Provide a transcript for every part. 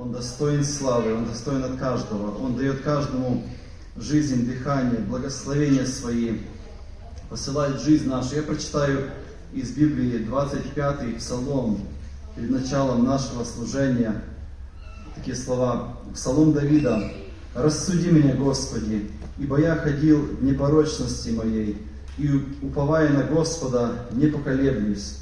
Он достоин славы, Он достоин от каждого. Он дает каждому жизнь, дыхание, благословения свои, посылает жизнь нашу. Я прочитаю из Библии 25-й Псалом перед началом нашего служения. Такие слова. Псалом Давида. «Рассуди меня, Господи, ибо я ходил в непорочности моей, и, уповая на Господа, не поколеблюсь.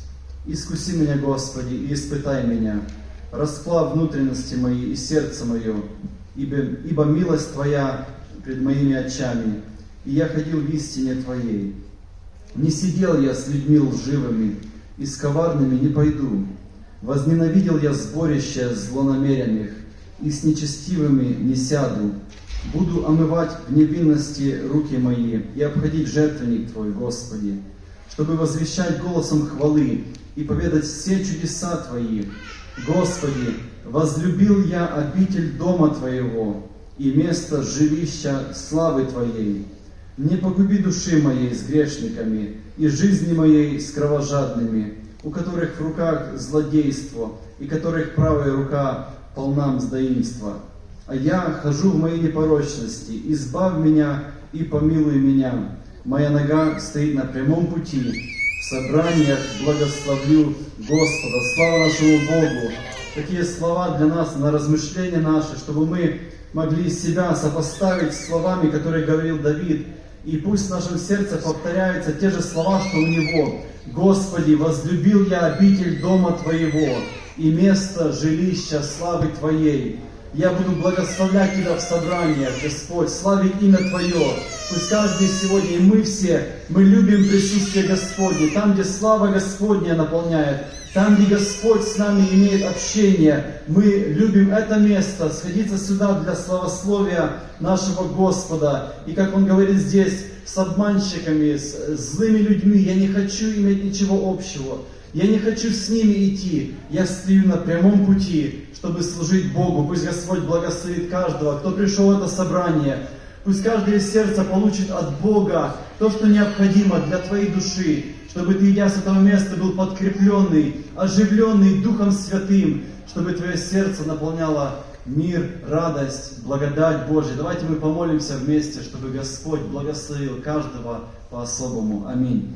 Искуси меня, Господи, и испытай меня, расплав внутренности мои и сердце мое, ибо, ибо милость Твоя пред моими очами, и я ходил в истине Твоей. Не сидел я с людьми лживыми, и с коварными не пойду. Возненавидел я сборище злонамеренных, и с нечестивыми не сяду. Буду омывать в невинности руки мои и обходить жертвенник Твой, Господи, чтобы возвещать голосом хвалы и поведать все чудеса Твои. Господи, возлюбил я обитель дома Твоего и место жилища славы Твоей. Не погуби души моей с грешниками и жизни моей с кровожадными, у которых в руках злодейство и которых правая рука полна мздоимства. А я хожу в моей непорочности, избавь меня и помилуй меня. Моя нога стоит на прямом пути, в собраниях благословлю Господа. Слава нашему Богу! Такие слова для нас, на размышления наши, чтобы мы могли себя сопоставить с словами, которые говорил Давид. И пусть в нашем сердце повторяются те же слова, что у него. Господи, возлюбил я обитель дома Твоего и место жилища славы Твоей. Я буду благословлять Тебя в собраниях, Господь, славить имя Твое. Пусть каждый сегодня, и мы все, мы любим присутствие Господне, там, где слава Господня наполняет, там, где Господь с нами имеет общение, мы любим это место, сходиться сюда для славословия нашего Господа. И как Он говорит здесь, с обманщиками, с злыми людьми, я не хочу иметь ничего общего. Я не хочу с ними идти. Я стою на прямом пути, чтобы служить Богу. Пусть Господь благословит каждого, кто пришел в это собрание. Пусть каждое сердце получит от Бога то, что необходимо для твоей души, чтобы ты, идя с этого места, был подкрепленный, оживленный Духом Святым, чтобы твое сердце наполняло мир, радость, благодать Божья. Давайте мы помолимся вместе, чтобы Господь благословил каждого по-особому. Аминь.